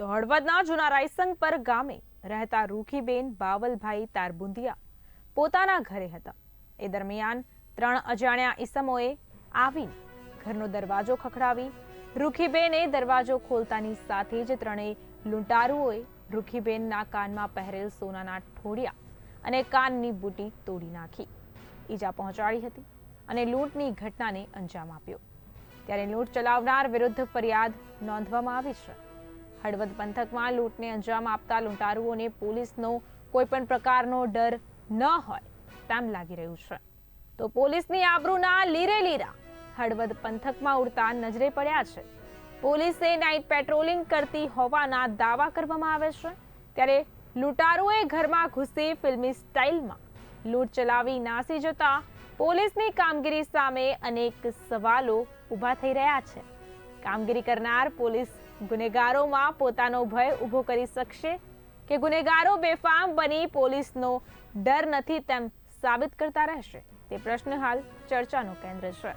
તો હળવદના જૂના રાયસંગપર ગામે રહેતા રૂખીબેન બાવલભાઈ તારબુંદિયા પોતાના ઘરે હતા. એ દરમિયાન ત્રણ અજાણ્યા ઈસમોએ આવી ઘરનો દરવાજો ખખડાવી, રૂખીબેને દરવાજો ખોલતાની સાથે જ ત્રણેય લૂંટારુઓએ રૂખીબેનના કાનમાં પહેરેલ સોનાના ઠોડિયા અને કાનની બુટી તોડી નાખી. ઈજા પહોંચાડી હતી અને લૂંટની ઘટનાને અંજામ આપ્યો. ત્યારે લૂંટ ચલાવનાર વિરુદ્ધ ફરિયાદ નોંધવામાં આવી છે. હળવદ પંથકમાં લૂંટને અંજામ આપતા લૂંટારુઓને પોલીસનો કોઈ પણ પ્રકારનો ડર ન હોય, તેમ લાગી રહ્યું છે. તો પોલીસની આબરૂના લીરે લીરા હળવદ પંથકમાં ઉડતા નજરે પડ્યા છે. પોલીસે નાઇટ પેટ્રોલિંગ કરતી હોવાના દાવા કરવામાં આવે છે. ત્યારે લૂંટારુએ ઘરમાં ઘૂસી ફિલ્મી સ્ટાઇલમાં લૂંટ ચલાવી નાસી જતા પોલીસની કામગીરી સામે અનેક સવાલો ઊભા થઈ રહ્યા છે. કામગીરી કરનાર પોલીસ ગુનેગારોમાં પોતાનો ભય ઊભો કરી શકશે કે ગુનેગારો બેફામ બની પોલીસનો ડર નથી તેમ સાબિત કરતા રહેશે? તે પ્રશ્ન હાલ ચર્ચાનું કેન્દ્ર છે.